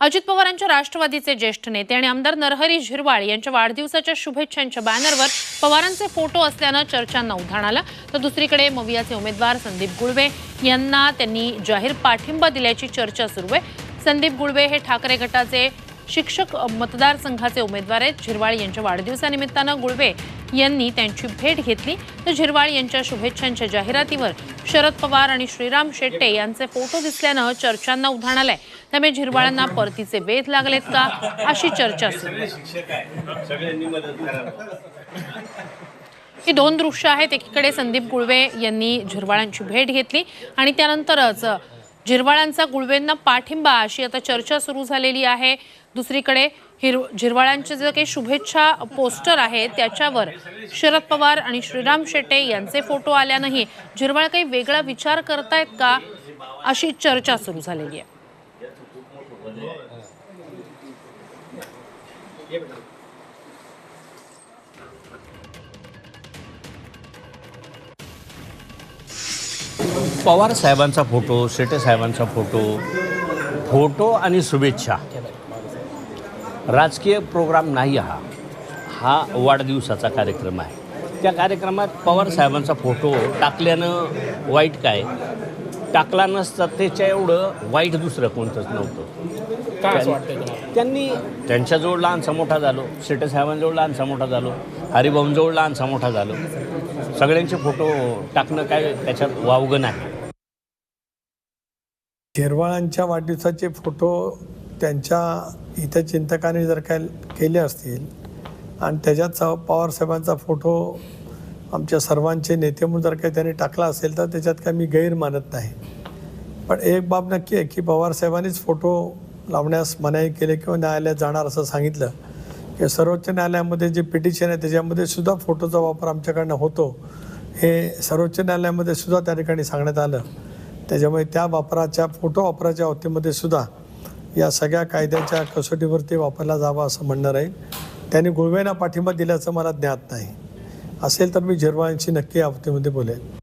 अजित पवारांच्या राष्ट्रवादीचे ज्येष्ठ नेते आणि आमदार नरहरी झिरवाळ यांच्या वाढदिवसाच्या शुभेच्छांच्या बॅनरवर पवारांचे फोटो असल्यानं चर्चांना उधाण आलं. तर दुसरीकडे मवियाचे उमेदवार संदीप गुळवे यांना त्यांनी जाहीर पाठिंबा दिल्याची चर्चा सुरू आहे. संदीप गुळवे हे ठाकरे गटाचे शिक्षक मतदारसंघाचे उमेदवार आहेत. झिरवाळ यांच्या वाढदिवसानिमित्तानं गुळवे यांनी त्यांची भेट घेतली. तर झिरवाळ यांच्या शुभेच्छांच्या जाहिरातीवर शरद पवार आणि श्रीराम शेट्टे यांचे फोटो दिसल्यानं चर्चांना उधाण आलंय. त्यामुळे झिरवाळांना परतीचे वेध लागलेत का अशी चर्चा सुरू ही दोन दृश्य आहेत. एकीकडे संदीप गुळवे यांनी झिरवाळांची भेट घेतली आणि त्यानंतरच झिरवाळांचा गुळवेंना पाठिंबा अशी आता चर्चा सुरू झालेली आहे. दुसरीकडे हिर झिरवाळांचे जे काही शुभेच्छा पोस्टर आहे त्याच्यावर शरद पवार आणि श्रीराम शेट्टे यांचे फोटो आल्यानंही झिरवाळ काही वेगळा विचार करतायत का अशी चर्चा सुरू झालेली आहे. पवार साहेबांचा फोटो शेटे साहेबांचा फोटो फोटो आणि शुभेच्छा. राजकीय प्रोग्राम नाही हा. हा वाढदिवसाचा कार्यक्रम आहे. त्या कार्यक्रमात पवार साहेबांचा फोटो टाकल्यानं वाईट काय? टाकला नसता त्याच्या एवढं वाईट दुसरं कोणतंच नव्हतं. काय असं वाटतंय तुम्हाला? त्यांनी त्यांच्याजवळ लहानसा मोठा झालो शेटे साहेबांजवळ लहानसा मोठा झालो हरिभाऊंजवळ लहानसा मोठा झालो. सगळ्यांचे फोटो टाकणं काय त्याच्यात वावगं नाही. शेरवाळांच्या वाढदिवसाचे फोटो त्यांच्या इतर चिंतकांनी जर काय केले असतील आणि त्याच्यात स- पवारसाहेबांचा फोटो आमच्या सर्वांचे नेते म्हणून जर काही त्यांनी टाकला असेल तर त्याच्यात काय मी गैर मानत नाही. पण एक बाब नक्की आहे की पवारसाहेबांनीच फोटो लावण्यास मनाई केले किंवा न्यायालयात जाणार असं सांगितलं. की सर्वोच्च न्यायालयामध्ये जे पिटिशन आहे त्याच्यामध्ये सुद्धा फोटोचा वापर आमच्याकडनं होतो. हे सर्वोच्च न्यायालयामध्ये सुद्धा त्या ठिकाणी सांगण्यात आलं. त्याच्यामुळे त्या वापराच्या फोटो वापराच्या बाबतीमध्ये सुद्धा या सगळ्या कायद्याच्या कसोटीवरती वापरला जावा असं म्हणणं राहील. त्यांनी गुळवेना पाठिंबा दिल्याचं मला ज्ञात नाही. असेल तर मी झिरवाळांशी नक्की आवतीमध्ये बोलेन. बोलेल